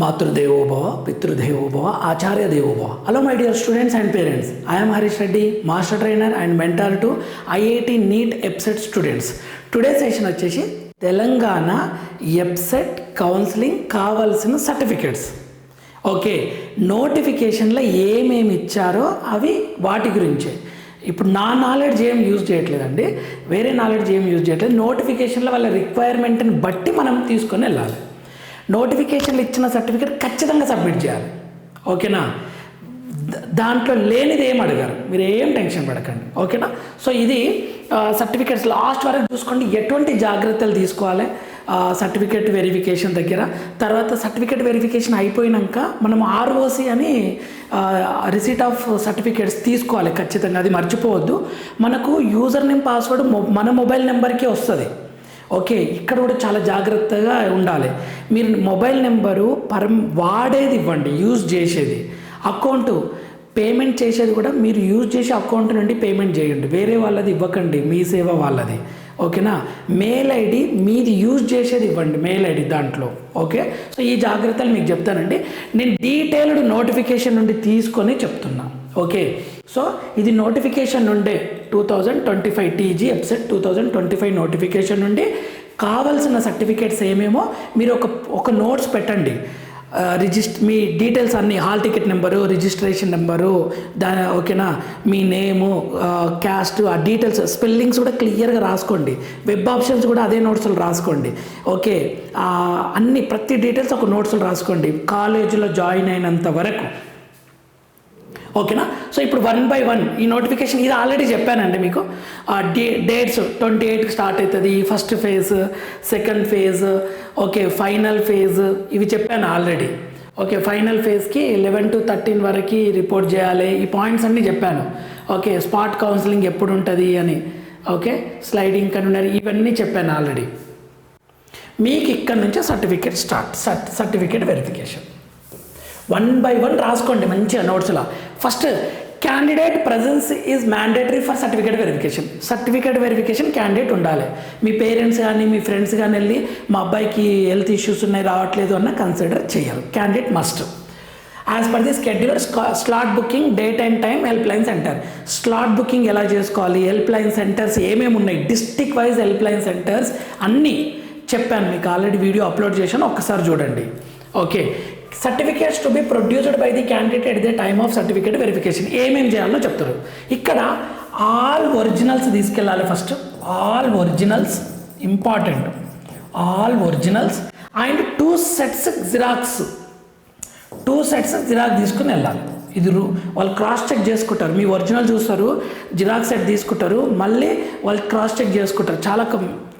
మాతృదేవోభవ పితృదేవోభవ ఆచార్య దేవోభవ hello my dear students and parents I'm Harish Reddy master trainer and mentor to IIT NEET EAPCET students today session వచ్చేసి Telangana EAPCET counselling కావాల్సిన certificates okay నోటిఫికేషన్లో ఏమేమి ఇచ్చారో అవి వాటి గురించే. ఇప్పుడు నా నాలెడ్జ్ ఏం యూజ్ చేయట్లేదండి. వేరే నాలెడ్జ్ ఏం యూజ్ చేయట్లేదు. నోటిఫికేషన్లో వాళ్ళ రిక్వైర్మెంట్ని బట్టి మనం తీసుకొని వెళ్ళాలి. నోటిఫికేషన్లు ఇచ్చిన సర్టిఫికేట్ ఖచ్చితంగా సబ్మిట్ చేయాలి. ఓకేనా? దాంట్లో లేనిది ఏం అడిగారు. మీరు ఏం టెన్షన్ పడకండి. ఓకేనా? సో ఇది సర్టిఫికేట్స్ లాస్ట్ వరకు చూసుకోండి. ఎటువంటి జాగ్రత్తలు తీసుకోవాలి? సర్టిఫికేట్ వెరిఫికేషన్ దగ్గర. తర్వాత సర్టిఫికేట్ వెరిఫికేషన్ అయిపోయినాక మనం ఆర్ఓసి అని రిసీట్ ఆఫ్ సర్టిఫికేట్స్ తీసుకోవాలి. ఖచ్చితంగా అది మర్చిపోవద్దు. మనకు యూజర్ నేమ్ పాస్వర్డ్ మన మొబైల్ నెంబర్కే వస్తుంది. ఓకే ఇక్కడ కూడా చాలా జాగ్రత్తగా ఉండాలి. మీరు మొబైల్ నెంబరు పరం వాడేది ఇవ్వండి యూజ్ చేసేది. అకౌంటు పేమెంట్ చేసేది కూడా మీరు యూజ్ చేసే అకౌంట్ నుండి పేమెంట్ చేయండి. వేరే వాళ్ళది ఇవ్వకండి మీ సేవ వాళ్ళది. ఓకేనా? మెయిల్ ఐడి మీది యూజ్ చేసేది ఇవ్వండి మెయిల్ ఐడి దాంట్లో. ఓకే? సో ఈ జాగ్రత్తలు మీకు చెప్తానండి. నేను డీటెయిల్డ్ నోటిఫికేషన్ నుండి తీసుకొని చెప్తున్నా. ఓకే? సో ఇది నోటిఫికేషన్ నుండే two thousand twenty five TG EAPCET two thousand twenty five notification నుండి కావాల్సిన సర్టిఫికేట్స్ ఏమేమో మీరు ఒక ఒక నోట్స్ పెట్టండి. రిజిస్ట్ మీ డీటెయిల్స్ అన్ని hall ticket number registration number దాని ఓకేనా? మీ నేము క్యాస్ట్ ఆ డీటెయిల్స్ స్పెల్లింగ్స్ కూడా క్లియర్గా రాసుకోండి. వెబ్ ఆప్షన్స్ కూడా అదే నోట్స్లో రాసుకోండి. ఓకే అన్ని ప్రతి డీటెయిల్స్ ఒక నోట్స్లో రాసుకోండి. కాలేజీలో జాయిన్ అయినంత వరకు. ఓకేనా? సో ఇప్పుడు వన్ బై వన్ ఈ నోటిఫికేషన్ ఇది ఆల్రెడీ చెప్పానండి మీకు. ఆ డే డేట్స్ ట్వంటీ ఎయిట్కి స్టార్ట్ అవుతుంది. First phase second phase okay final phase ఇవి చెప్పాను ఆల్రెడీ. ఓకే ఫైనల్ ఫేజ్కి లెవెన్ టు థర్టీన్ వరకు రిపోర్ట్ చేయాలి. ఈ పాయింట్స్ అన్నీ చెప్పాను. ఓకే స్పాట్ కౌన్సిలింగ్ ఎప్పుడు ఉంటుంది అని. ఓకే స్లైడింగ్ కన్వీనర్ ఇవన్నీ చెప్పాను ఆల్రెడీ. మీకు ఇక్కడ నుంచే certificate start certificate verification one by one రాసుకోండి మంచిగా నోట్స్లో. First candidate presence is mandatory for certificate verification certificate verification candidate ఉండాలి. మీ పేరెంట్స్ కానీ మీ ఫ్రెండ్స్ కానీ వెళ్ళి మా అబ్బాయికి హెల్త్ ఇష్యూస్ ఉన్నాయి రావట్లేదు అన్న కన్సిడర్ చేయాలి. Candidate must as per the schedule slot booking date and time help line centre slot booking ఎలా చేసుకోవాలి? హెల్ప్ లైన్ సెంటర్స్ ఏమేమి ఉన్నాయి? District wise help line centres అన్నీ చెప్పాను. మీకు ఆల్రెడీ వీడియో అప్లోడ్ చేశాను. ఒక్కసారి చూడండి. Okay certificates to be produced by the candidate at the time of certificate verification ఏమేమి చేయాలో చెప్తారు. ఇక్కడ ఆల్ ఒరిజినల్స్ తీసుకెళ్ళాలి first all originals important all originals and two sets xerox two sets xerox తీసుకుని వెళ్ళాలి. ఇది వాళ్ళు క్రాస్ చెక్ చేసుకుంటారు. మీ ఒరిజినల్ చూస్తారు జిరాక్స్ సెట్ తీసుకుంటారు మళ్ళీ వాళ్ళు క్రాస్ చెక్ చేసుకుంటారు. చాలా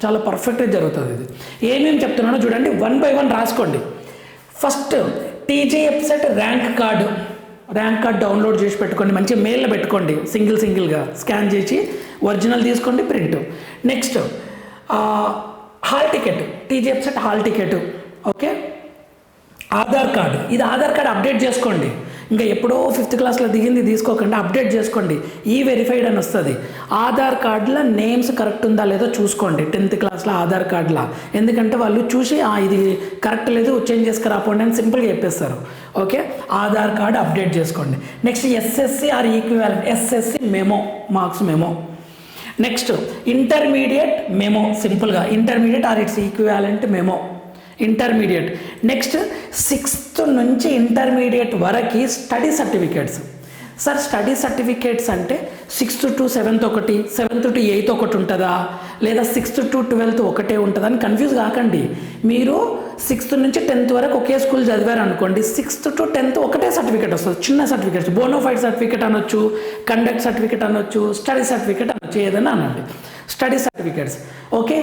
చాలా పర్ఫెక్ట్గా జరుగుతుంది ఇది. ఏమేమి చెప్తున్నానో చూడండి. వన్ బై వన్ రాసుకోండి. First TG website rank card. Rank card download చేసి పెట్టుకోండి. మంచి మెయిల్లో పెట్టుకోండి. సింగిల్ సింగిల్గా స్కాన్ చేసి ఒరిజినల్ తీసుకోండి print. Next hall ticket. TG website hall ticket. Okay? Aadhaar card. ఇది ఆధార్ కార్డు అప్డేట్ చేసుకోండి. ఇంకా ఎప్పుడో ఫిఫ్త్ క్లాస్లో దిగింది తీసుకోకుండా అప్డేట్ చేసుకోండి. ఈ వెరిఫైడ్ అని వస్తుంది. ఆధార్ కార్డులో నేమ్స్ కరెక్ట్ ఉందా లేదో చూసుకోండి టెన్త్ క్లాస్లో ఆధార్ కార్డులో. ఎందుకంటే వాళ్ళు చూసి ఇది కరెక్ట్ లేదు చేంజ్ చేసుకురాపోండి అని సింపుల్గా చెప్పేస్తారు. ఓకే? ఆధార్ కార్డు అప్డేట్ చేసుకోండి. Next SSC or equivalent SSC memo marks memo. Next intermediate memo సింపుల్గా. Intermediate or its equivalent memo. Intermediate next sixth నుంచి ఇంటర్మీడియట్ వరకు study certificates sir study certificates అంటే సిక్స్త్ టు సెవెంత్ ఒకటి seventh to eighth ఒకటి ఉంటుందా? లేదా sixth to twelfth ఒకటే ఉంటుందా అని కన్ఫ్యూజ్ కాకండి. మీరు సిక్స్త్ నుంచి టెన్త్ వరకు ఒకే స్కూల్ చదివారు అనుకోండి సిక్స్త్ టు టెన్త్ ఒకటే సర్టిఫికేట్ వస్తుంది. చిన్న సర్టిఫికేట్స్ బోనోఫైడ్ సర్టిఫికేట్ అనొచ్చు కండక్ట్ సర్టిఫికేట్ అనొచ్చు స్టడీ సర్టిఫికేట్ అనొచ్చు ఏదైనా అనండి. Study certificates. ఓకే?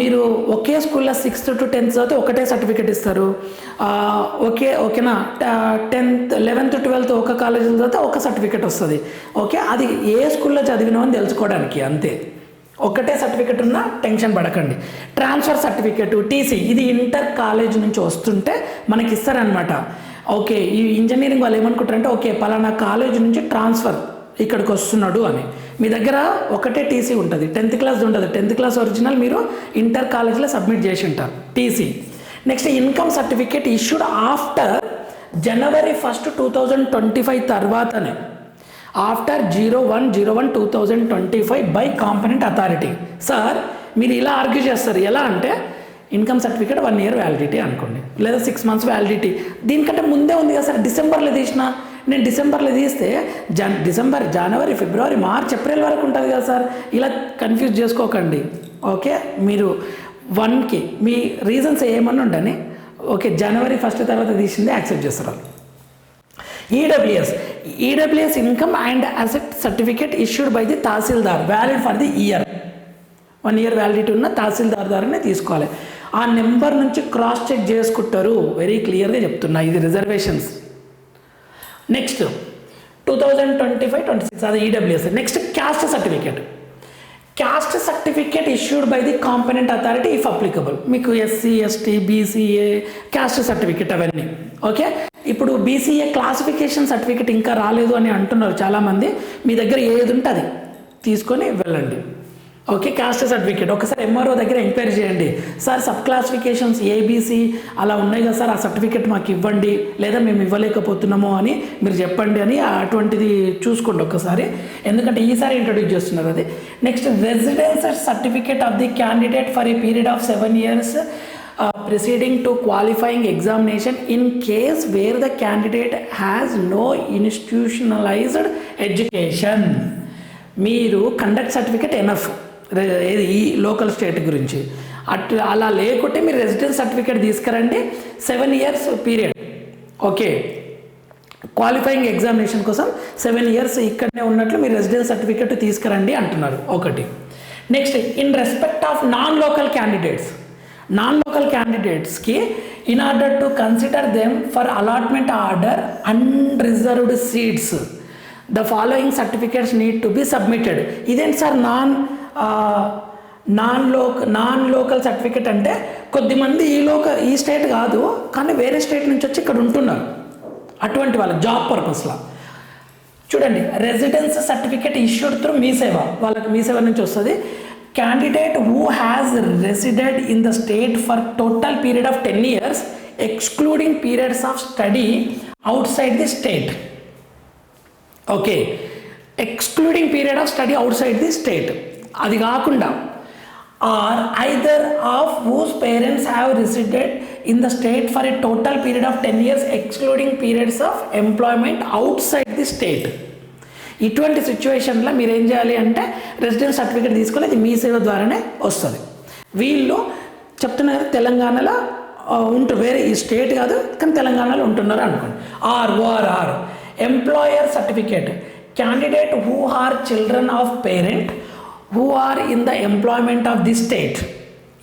మీరు ఒకే స్కూల్లో సిక్స్త్ టు టెన్త్ చదివితే ఒకటే సర్టిఫికేట్ ఇస్తారు. ఓకే ఓకేనా? టెన్త్ లెవెన్త్ ట్వెల్త్ ఒక కాలేజీలో చదివితే ఒక సర్టిఫికేట్ వస్తుంది. ఓకే? అది ఏ స్కూల్లో చదివినామని తెలుసుకోవడానికి అంతే. ఒకటే సర్టిఫికేట్ ఉన్నా టెన్షన్ పడకండి. ట్రాన్స్ఫర్ సర్టిఫికేట్ టీసీ ఇది ఇంటర్ కాలేజ్ నుంచి వస్తుంటే మనకి ఇస్తారనమాట ఓకే ఈ ఇంజనీరింగ్ వాళ్ళు ఏమనుకుంటారంటే ఓకే పలానా కాలేజ్ నుంచి ట్రాన్స్ఫర్ ఇక్కడికి వస్తున్నాడు అని. మీ దగ్గర ఒకటే టీసీ ఉంటుంది. టెన్త్ క్లాస్ ఉంటుంది టెన్త్ క్లాస్ ఒరిజినల్ మీరు ఇంటర్ కాలేజ్లో సబ్మిట్ చేసి ఉంటారు. TC. Next income certificate issued after January first two thousand twenty five తర్వాతనే. After zero one zero one two thousand twenty five by competent authority. Sir మీరు ఇలా argue చేస్తారు. ఎలా అంటే income certificate one year validity అనుకోండి. లేదా six months validity. దీనికంటే ముందే ఉంది కదా సార్ డిసెంబర్లో తీసిన. నేను డిసెంబర్లో తీస్తే జన్ డిసెంబర్ జనవరి ఫిబ్రవరి మార్చ్ ఏప్రిల్ వరకు ఉంటుంది కదా సార్. ఇలా కన్ఫ్యూజ్ చేసుకోకండి. ఓకే? మీరు వన్కి మీ రీజన్స్ ఏమన్నా ఉండని ఓకే జనవరి ఫస్ట్ తర్వాత తీసిందే యాక్సెప్ట్ చేస్తారు. EWS. EWS income and asset certificate issued by the tahsildar. Valid for the year. One year validity ఉన్న తహసీల్దార్ ద్వారానే తీసుకోవాలి. ఆ నెంబర్ నుంచి క్రాస్ చెక్ చేసుకుంటారు. వెరీ క్లియర్గా చెప్తున్నా. ఇది reservations. Next two thousand twenty five twenty six అది EWS next caste certificate caste certificate issued by the competent authority if applicable మీకు SC ST BCA caste certificate అవన్నీ. ఓకే ఇప్పుడు BCA classification certificate ఇంకా రాలేదు అని అంటున్నారు చాలామంది. మీ దగ్గర ఏది ఉంటే అది తీసుకొని వెళ్ళండి. ఓకే కాస్ట్ సర్టిఫికేట్ ఒకసారి ఎంఆర్ఓ దగ్గర ఎంక్వైరీ చేయండి. సార్ సబ్ క్లాసిఫికేషన్స్ ఏబీసీ అలా ఉన్నాయి కదా సార్ ఆ సర్టిఫికేట్ మాకు ఇవ్వండి లేదా మేము ఇవ్వలేకపోతున్నాము అని మీరు చెప్పండి అని అటువంటిది చూసుకోండి ఒకసారి ఎందుకంటే ఈసారి ఇంట్రొడ్యూస్ చేస్తున్నారు అది. Next residence certificate of the candidate for a period of seven years proceeding to qualifying examination in case where the candidate has no institutionalized education మీరు కండక్ట్ సర్టిఫికేట్ ఎనఫ్ ఏది ఈ లోకల్ స్టేట్ గురించి. At అలా లేకుంటే మీరు residence certificate తీసుకురండి. Seven years period. Okay. Qualifying examination కోసం seven years ఇక్కడనే ఉన్నట్లు మీరు రెసిడెన్స్ సర్టిఫికేట్ తీసుకురండి అంటున్నారు. ఒకటి. Next in respect of non local candidates. Non local క్యాండిడేట్స్కి in order to consider them for allotment order unreserved seats. The following certificates need to be submitted. ఇదేంటి sir non non Lok non local certificate అంటే కొద్దిమంది ఈ లోక ఈ state కాదు కానీ వేరే స్టేట్ నుంచి వచ్చి ఇక్కడ ఉంటున్నారు. అటువంటి వాళ్ళ జాబ్ పర్పస్లో చూడండి residence certificate issued through Mee Seva వాళ్ళకి మీ సేవ నుంచి వస్తుంది. Candidate who has resided in the state for total period of ten years excluding periods of study outside the state okay excluding period of study outside the state అది కాకుండా or either of whose parents have resided in the state for a total period of ten years excluding periods of employment outside the state ఇటువంటి సిచ్యువేషన్లో మీరు ఏం చేయాలి అంటే residence certificate తీసుకొని అది మీ సేవ ద్వారానే వస్తుంది. వీళ్ళు చెప్తున్నారు తెలంగాణలో ఉంటారు వేరే ఈ స్టేట్ కాదు కానీ తెలంగాణలో ఉంటున్నారు అనుకోండి. Or ORR employer certificate candidate who are children of parent who are in the employment of the state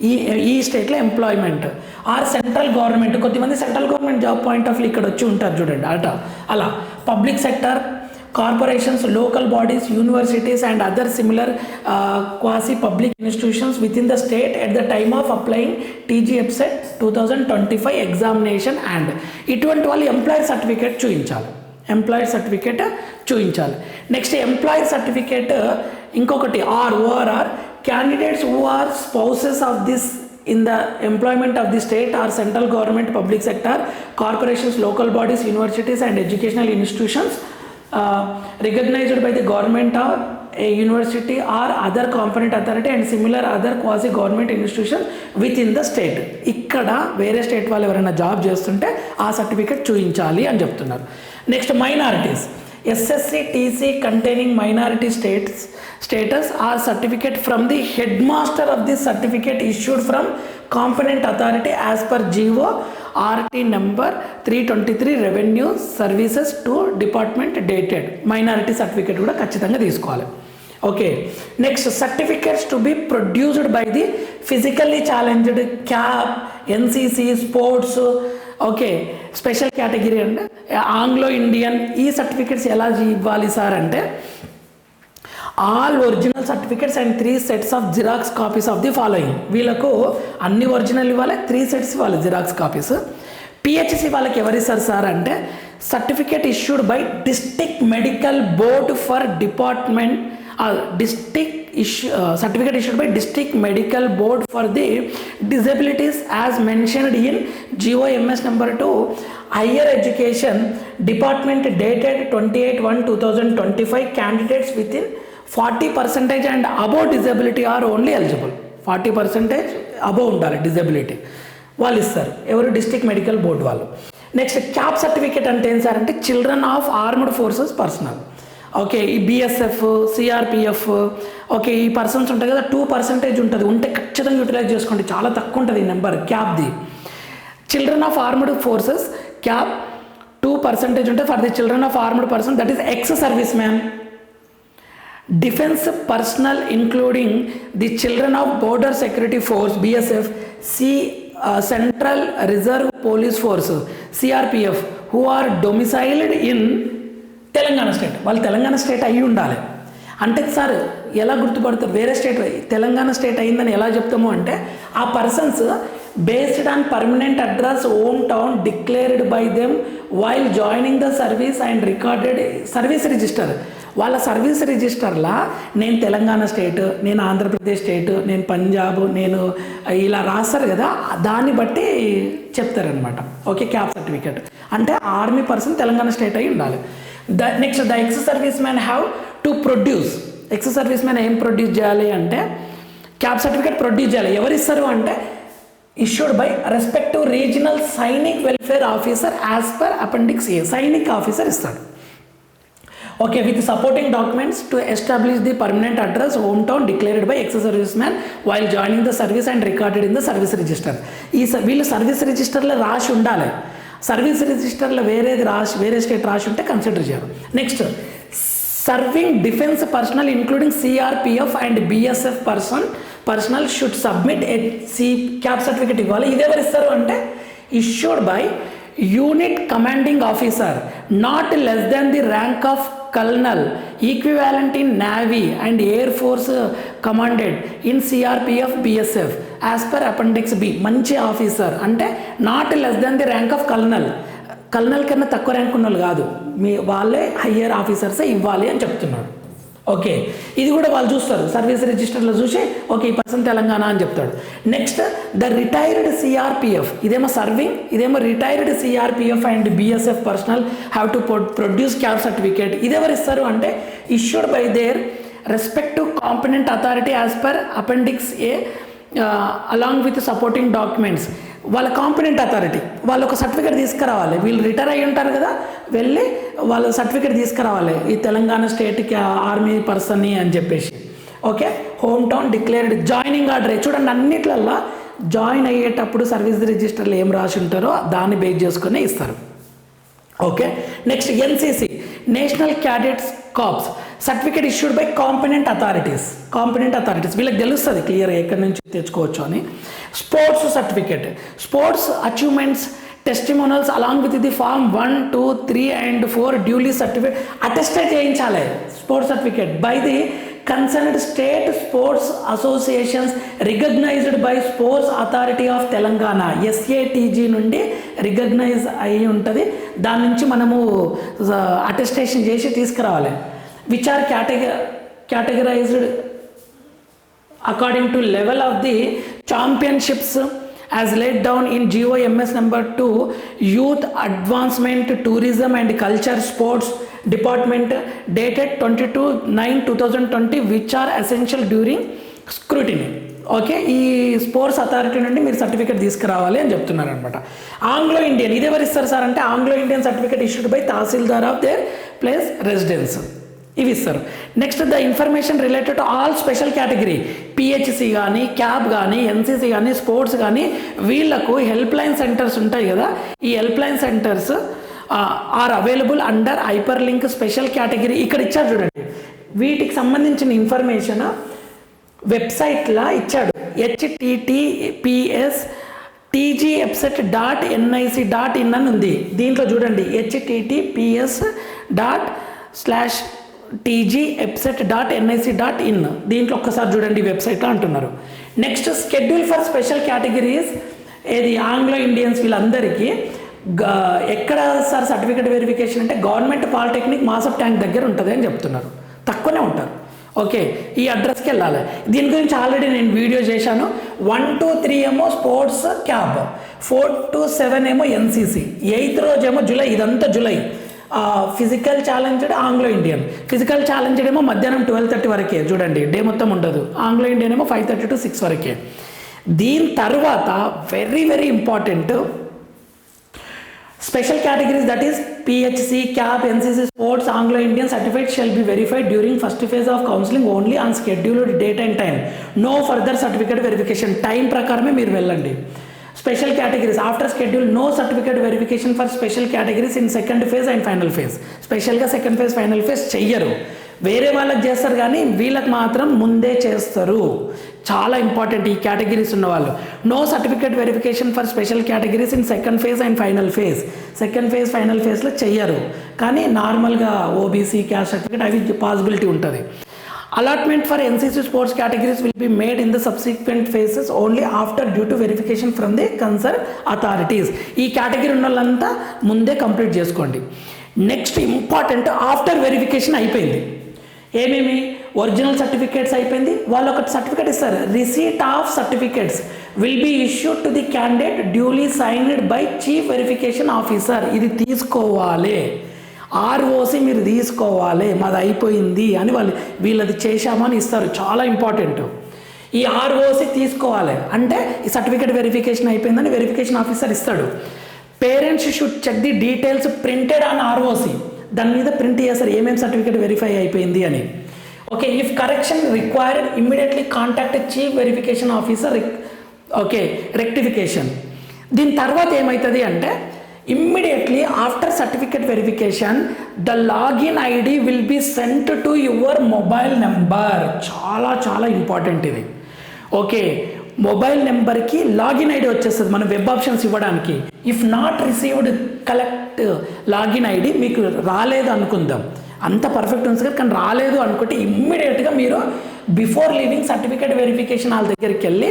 ఈ ఈ స్టేట్లో ఎంప్లాయ్మెంట్ ఆర్ సెంట్రల్ గవర్నమెంట్ కొద్దిమంది central government job point of view ఇక్కడ వచ్చి ఉంటారు చూడండి అట. అలా. Public sector corporations local bodies universities and other similar quasi public institutions within the state at the time of applying TG two thousand twenty five examination and ఇటువంటి వాళ్ళు employer certificate చూపించాలి employer certificate చూపించాలి next employer certificate ఇంకొకటి or ORR candidates or spouses of this in the employment of the state or central government public sector corporations local bodies universities and educational institutions recognized by the government or a university or other competent authority and similar other quasi government institution within the state ఇక్కడ వేరే state వాళ్ళు ఎవరైనా job చేస్తుంటే ఆ certificate చూపించాలి అని చెప్తున్నారు. Next minorities SSC TC containing minority states status or certificate from the head master of the certificate issued from competent authority as per GO RT number three twenty three revenue services two department dated minority certificate కూడా ఖచ్చితంగా తీసుకోవాలి. Okay next certificates to be produced by the physically challenged CAP NCC sports okay special category అంటే Anglo Indian ఈ certificates ఎలా ఇవ్వాలి sir అంటే all original certificates and three sets of xerox copies of the following. వీళ్ళకు అన్ని original ఇవ్వాలి three sets ఇవ్వాలి xerox copies. PHC వాళ్ళకి ఎవరిస్తారు సార్ అంటే certificate issued by district medical board for department district issue certificate issued by district medical board for the disabilities as mentioned in GOMS number two higher education department dated twenty eight one two thousand twenty five candidates within forty percentage and above disability or only eligible forty percentage above ఉండాలి disability వాళ్ళు ఇస్తారు ఎవరు district medical board వాళ్ళు next CAP certificate అంటే ఏం sir అంటే children of armed forces personnel okay ఈ BSF CRPF okay ఈ పర్సన్స్ ఉంటాయి కదా టూ పర్సెంటేజ్ ఉంటుంది. ఉంటే ఖచ్చితంగా యూటిలైజ్ చేసుకోండి. చాలా తక్కువ ఉంటుంది ఈ number క్యాబ్ది children of armed forces CAP two percentage ఉంటే for the children of armed person that is ex service man defence personnel including the children of border security force BSF C central reserve police force CRPF who are domiciled in Telangana state. వాళ్ళు Telangana state అయ్యి ఉండాలి. అంటే sir ఎలా గుర్తుపడతారు? వేరే state Telangana state అయిందని ఎలా చెప్తాము అంటే ఆ persons based on permanent address home town declared by them while joining the service and recorded service register వాళ్ళ సర్వీస్ రిజిస్టర్లా నేను తెలంగాణ స్టేట్ నేను ఆంధ్రప్రదేశ్ స్టేట్ నేను పంజాబ్ నేను ఇలా రాస్తారు కదా దాన్ని బట్టి చెప్తారనమాట ఓకే క్యాప్ సర్టిఫికేట్. అంటే ఆర్మీ పర్సన్ తెలంగాణ స్టేట్ అయి ఉండాలి. The next the ex service man have to produce ex service man ఏం ప్రొడ్యూస్ చేయాలి అంటే క్యాబ్ సర్టిఫికేట్ ప్రొడ్యూస్ చేయాలి. ఎవరు ఇస్తారు అంటే issued by respective regional Sainik welfare officer as per appendix A Sainik officer ఇస్తాడు. Okay with supporting documents to establish the permanent address home town declared by ex service man while joining the service and recorded in the service register ఈ వీళ్ళు service రిజిస్టర్లో రాసి ఉండాలి. Service రిజిస్టర్లో వేరేది రాసి వేరే స్టేట్ రాసి ఉంటే కన్సిడర్ చేయరు next serving defence personnel including CRPF and BSF person personnel should submit a C CAP certificate ఇవ్వాలి. ఇది ఇస్తారు అంటే issued by unit commanding officer not less than the rank of colonel equivalent in navy and air force commanded in CRPF BSF as per appendix B మంచి officer అంటే not less than the rank of colonel. Colonel కన్నా తక్కువ rank ఉన్న వాళ్ళు కాదు. మీ వాళ్ళే higher ఆఫీసర్సే ఇవ్వాలి అని చెప్తున్నాడు. ఓకే. ఇది కూడా వాళ్ళు చూస్తారు. సర్వీస్ రిజిస్టర్లో చూసి ఓకే ఈ పర్సన్ తెలంగాణ అని చెప్తాడు. నెక్స్ట్ ద రిటైర్డ్ సిఆర్పిఎఫ్ ఇదేమో సర్వింగ్ ఇదేమో retired CRPF and BSF personnel have to produce CAP certificate. ఇదెవరు ఇస్తారు అంటే issued by their respective competent authority as per appendix A along with supporting documents. వాళ్ళ competent authority వాళ్ళు ఒక certificate తీసుకురావాలి. వీళ్ళు retire అయ్యి ఉంటారు కదా వెళ్ళి వాళ్ళ సర్టిఫికేట్ తీసుకురావాలి. ఈ తెలంగాణ స్టేట్కి ఆర్మీ పర్సన్ని అని చెప్పేసి. Okay home town declared joining order చూడండి అన్నిట్లల్లో జాయిన్ అయ్యేటప్పుడు సర్వీస్ రిజిస్టర్లో ఏం రాసి ఉంటారో దాన్ని బేస్ చేసుకుని ఇస్తారు. Okay next NCC national cadets corps certificate issued by competent authorities. Competent authorities. వీళ్ళకి తెలుస్తుంది క్లియర్ ఎక్కడి నుంచి తెచ్చుకోవచ్చు అని. Sports certificate. Sports achievements testimonials along with the form one two three and four duly certificate attested చేయించాలి. Sports certificate. By the concerned state sports associations recognized by sports authority of Telangana. SATG నుండి recognise అయి ఉంటుంది. దాని నుంచి మనము attestation చేసి తీసుకురావాలి. Which are category categorized according to level of the championships as laid down in GOMS number two youth advancement tourism and culture sports department dated twenty two nine two thousand twenty which are essential during scrutiny okay ఈ sports authority నుండి మీరు certificate తీసుకురావాలి అని చెప్తున్నారు అనమాట Anglo Indian ఇది ఎవరు ఇస్తారు సార్ అంటే Anglo Indian certificate issued by tahsildar of their place residence ఇవి ఇస్తారు next the information related to all special category PHC కానీ క్యాబ్ కానీ ఎన్సీసీ కానీ స్పోర్ట్స్ కానీ వీళ్ళకు హెల్ప్ లైన్ సెంటర్స్ ఉంటాయి కదా. ఈ help line centres are available under hyper link special category ఇక్కడ ఇచ్చారు చూడండి. వీటికి సంబంధించిన ఇన్ఫర్మేషన్ వెబ్సైట్లో ఇచ్చాడు. HTTPS TG website dot NIC dot in అని ఉంది. దీంట్లో చూడండి. HTTPS dot slash TG website dot NIC dot in దీంట్లో ఒక్కసారి చూడండి వెబ్సైట్లో అంటున్నారు. Next schedule for special categories ఏది? ఆంగ్లో ఇండియన్స్ వీళ్ళందరికీ ఎక్కడ సార్ సర్టిఫికేట్ వెరిఫికేషన్ అంటే గవర్నమెంట్ పాలిటెక్నిక్ మాసప్ ట్యాంక్ దగ్గర ఉంటుంది అని చెప్తున్నారు. తక్కువనే ఉంటారు. ఓకే ఈ అడ్రస్కి వెళ్ళాలి. దీని గురించి ఆల్రెడీ నేను వీడియో చేశాను. వన్ టూ త్రీ ఏమో sports CAP four to seven ఏమో ఎన్సీసీ ఎయిత్ రోజు ఏమో జూలై ఇదంతా July. Physical challenged Anglo Indian. Physical challenged ఏమో మధ్యాహ్నం ట్వెల్వ్ థర్టీ వరకే చూడండి డే మొత్తం ఉండదు. ఆంగ్లో ఇండియన్ ఏమో ఫైవ్ థర్టీ టు సిక్స్ వరకే. దీని తర్వాత very very important special categories that is PHC CAP NCC sports Anglo Indian certificate shall be verified during first phase of counselling only on scheduled date and time no further certificate verification time ప్రకారమే మీరు వెళ్ళండి. Special categories after schedule no certificate verification for special categories in second phase and final phase స్పెషల్గా second phase final phase చెయ్యరు. వేరే వాళ్ళకి చేస్తారు కానీ వీళ్ళకి మాత్రం ముందే చేస్తారు. చాలా ఇంపార్టెంట్ ఈ కేటగిరీస్ ఉన్న వాళ్ళు no certificate verification for special categories in second phase and final phase second phase final ఫేజ్లో చెయ్యరు. కానీ నార్మల్గా ఓబీసీ క్యాస్ట్ సర్టిఫికేట్ అవి పాసిబిలిటీ ఉంటుంది. Allotment for NCC sports categories will be made in the subsequent phases only after due to verification from the concern authorities ఈ category ఉన్న వాళ్ళంతా ముందే కంప్లీట్ చేసుకోండి. నెక్స్ట్ ఇంపార్టెంట్ ఆఫ్టర్ వెరిఫికేషన్ అయిపోయింది. ఏమేమి? Original certificates అయిపోయింది. వాళ్ళు ఒక సర్టిఫికేట్ ఇస్తారు. Receipt of certificates will be issued to the candidate duly signed by chief verification officer ఇది తీసుకోవాలి. ఆర్ఓసి మీరు తీసుకోవాలి మాది అయిపోయింది అని వాళ్ళు వీళ్ళది చేశామని ఇస్తారు. చాలా ఇంపార్టెంట్. ఈ ఆర్ఓసి తీసుకోవాలి. అంటే ఈ సర్టిఫికేట్ వెరిఫికేషన్ అయిపోయిందని వెరిఫికేషన్ ఆఫీసర్ ఇస్తాడు. Parents should check the details printed on ROC దాని మీద ప్రింట్ చేస్తారు ఏమేమి సర్టిఫికేట్ వెరిఫై అయిపోయింది అని. Okay if correction required immediately contact chief verification officer okay rectification దీని తర్వాత ఏమవుతుంది అంటే immediately after certificate verification the login ID will be sent to your mobile number చాలా చాలా ఇంపార్టెంట్ ఇది. ఓకే మొబైల్ నెంబర్కి లాగిన్ ఐడి వచ్చేస్తుంది మన వెబ్ ఆప్షన్స్ ఇవ్వడానికి. If not received collect login ID మీకు రాలేదు అనుకుందాం. అంత పర్ఫెక్ట్ ఉంది కదా కానీ రాలేదు అనుకుంటే ఇమ్మీడియట్గా మీరు బిఫోర్ లీవింగ్ సర్టిఫికేట్ వెరిఫికేషన్ వాళ్ళ దగ్గరికి వెళ్ళి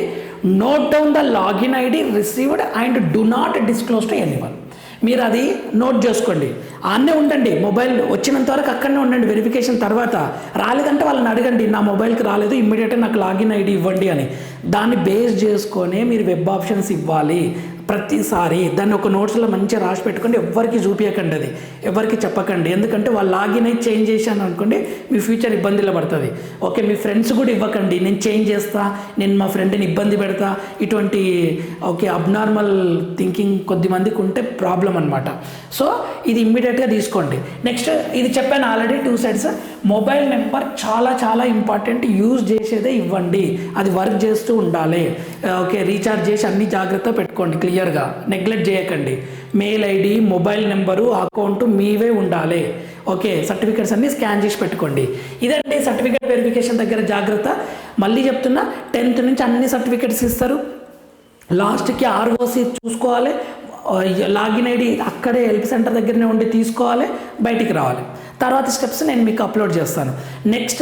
note down the login ID received and do not disclose to anyone మీరు అది నోట్ చేసుకోండి. ఆన్నే ఉండండి. మొబైల్ వచ్చినంత వరకు అక్కడనే ఉండండి. వెరిఫికేషన్ తర్వాత రాలేదంటే వాళ్ళని అడగండి. నా మొబైల్కి రాలేదు. ఇమ్మీడియట్గా నాకు లాగిన్ ఐడి ఇవ్వండి అని. దాన్ని బేస్ చేసుకొని మీరు వెబ్ ఆప్షన్స్ ఇవ్వాలి. ప్రతిసారి దాన్ని ఒక నోట్స్లో మంచిగా రాసి పెట్టుకోండి. ఎవ్వరికి చూపించకండి అది ఎవరికి చెప్పకండి. ఎందుకంటే వాళ్ళు లాగిన్ అయి చేంజ్ చేశాను అనుకోండి మీ ఫ్యూచర్ ఇబ్బందిలో పడుతుంది. ఓకే మీ ఫ్రెండ్స్ కూడా ఇవ్వకండి. నేను చేంజ్ చేస్తా నేను మా ఫ్రెండ్ని ఇబ్బంది పెడతా. ఇటువంటి ఓకే అబ్నార్మల్ థింకింగ్ కొద్ది మందికి ఉంటే ప్రాబ్లం అనమాట సో ఇది ఇమ్మీడియట్గా తీసుకోండి. నెక్స్ట్ ఇది చెప్పాను already two sides. Mobile number చాలా చాలా ఇంపార్టెంట్. యూజ్ చేసేదే ఇవ్వండి. అది వర్క్ చేస్తూ ఉండాలి. ఓకే రీఛార్జ్ చేసి అన్ని జాగ్రత్త పెట్టుకోండి క్లియర్గా. నెగ్లెక్ట్ చేయకండి. Mail ID mobile number account మీవే ఉండాలి. ఓకే సర్టిఫికేట్స్ అన్ని స్కాన్ చేసి పెట్టుకోండి. ఇదండి సర్టిఫికేట్ వెరిఫికేషన్ దగ్గర జాగ్రత్త. మళ్ళీ చెప్తున్నా టెన్త్ నుంచి అన్ని సర్టిఫికేట్స్ ఇస్తారు. లాస్ట్కి ఆర్ఓసి చూసుకోవాలి. లాగిన్ ఐడి అక్కడే హెల్ప్ సెంటర్ దగ్గరనే ఉండి తీసుకోవాలి బయటికి రావాలి. తర్వాత స్టెప్స్ నేను మీకు అప్లోడ్ చేస్తాను. నెక్స్ట్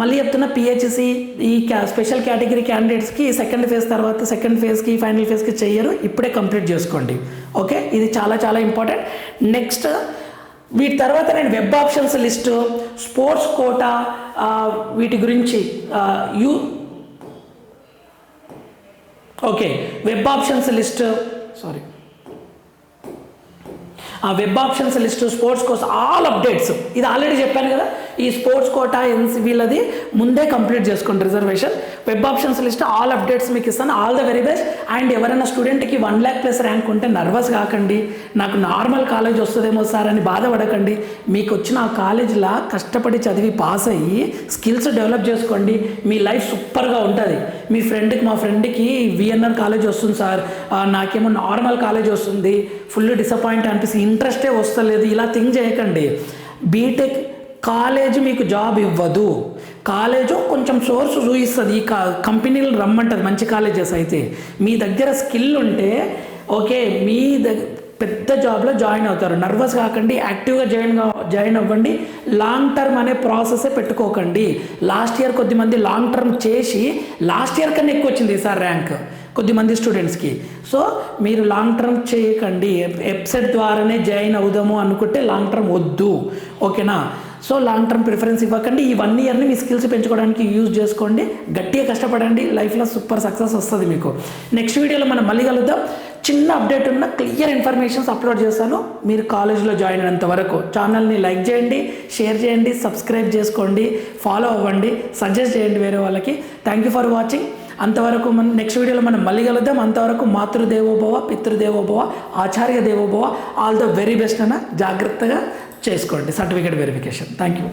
మళ్ళీ చెప్తున్న పిహెచ్సి ఈ క్యా స్పెషల్ కేటగిరీ క్యాండిడేట్స్కి సెకండ్ ఫేజ్ తర్వాత సెకండ్ ఫేజ్కి ఫైనల్ ఫేజ్కి చెయ్యరు ఇప్పుడే కంప్లీట్ చేసుకోండి. ఓకే ఇది చాలా చాలా ఇంపార్టెంట్ నెక్స్ట్ వీటి తర్వాత నేను web options list sports quota వీటి గురించి you okay web options list sorry ఆ వెబ్ ఆప్షన్స్ లిస్ట్ స్పోర్ట్స్ కోసం ఆల్ అప్డేట్స్ ఇది ఆల్రెడీ చెప్పాను కదా. ఈ స్పోర్ట్స్ కోటా ఎన్సీ వీళ్ళది ముందే కంప్లీట్ చేసుకోండి reservation web options list all updates మీకు ఇస్తాను. All the very best and ఎవరైనా స్టూడెంట్కి వన్ ల్యాక్ ప్లస్ ర్యాంక్ ఉంటే నర్వస్ కాకండి. నాకు నార్మల్ కాలేజ్ వస్తుందేమో సార్ అని బాధపడకండి. మీకు వచ్చిన ఆ కాలేజ్లా కష్టపడి చదివి పాస్ అయ్యి స్కిల్స్ డెవలప్ చేసుకోండి. మీ లైఫ్ సూపర్గా ఉంటుంది. మీ ఫ్రెండ్కి మా ఫ్రెండ్కి విఎన్ఆర్ కాలేజ్ వస్తుంది సార్. నాకేమో నార్మల్ కాలేజ్ వస్తుంది. ఫుల్ డిసప్పాయింట్ అనిపిస్తుంది. ఇంట్రెస్టే వస్తలేదు. ఇలా థింక్ చేయకండి. బీటెక్ కాలేజ్ మీకు జాబ్ ఇవ్వదు. కాలేజు కొంచెం సోర్స్ చూపిస్తుంది ఈ కా కంపెనీలు రమ్మంటుంది. మంచి కాలేజెస్ అయితే. మీ దగ్గర స్కిల్ ఉంటే ఓకే మీ దగ్గర పెద్ద జాబ్లో జాయిన్ అవుతారు. నర్వస్ కాకండి యాక్టివ్గా జాయిన్ జాయిన్ అవ్వండి. లాంగ్ టర్మ్ అనే ప్రాసెసే పెట్టుకోకండి. లాస్ట్ ఇయర్ కొద్దిమంది లాంగ్ టర్మ్ చేసి లాస్ట్ ఇయర్ కన్నా ఎక్కువ వచ్చింది ఈసారి ర్యాంక్ కొద్దిమంది స్టూడెంట్స్కి. సో మీరు లాంగ్ టర్మ్ చేయకండి. వెబ్సైట్ ద్వారానే జాయిన్ అవుదాము అనుకుంటే లాంగ్ టర్మ్ వద్దు. ఓకేనా? సో లాంగ్ టర్మ్ ప్రిఫరెన్స్ ఇవ్వకండి. ఈ వన్ ఇయర్ని మీ స్కిల్స్ పెంచుకోవడానికి యూజ్ చేసుకోండి. గట్టిగా కష్టపడండి. లైఫ్లో సూపర్ సక్సెస్ వస్తుంది మీకు. నెక్స్ట్ వీడియోలో మనం మళ్ళీ కలుద్దాం. చిన్న అప్డేట్ ఉన్న క్లియర్ ఇన్ఫర్మేషన్స్ అప్లోడ్ చేస్తాను. మీరు కాలేజ్లో జాయిన్ అయినంత వరకు. ఛానల్ని లైక్ చేయండి షేర్ చేయండి సబ్స్క్రైబ్ చేసుకోండి ఫాలో అవ్వండి సజెస్ట్ చేయండి వేరే వాళ్ళకి. థ్యాంక్ యూ ఫర్ వాచింగ్ అంతవరకు మనం నెక్స్ట్ వీడియోలో మనం మళ్ళీ కలుద్దాం. అంతవరకు మాతృదేవోభవ పితృదేవోభవ ఆచార్య దేవోభవ ఆల్ ద వెరీ బెస్ట్ అన్న. జాగ్రత్తగా చేసుకోండి సర్టిఫికేట్ వెరిఫికేషన్ థ్యాంక్ యూ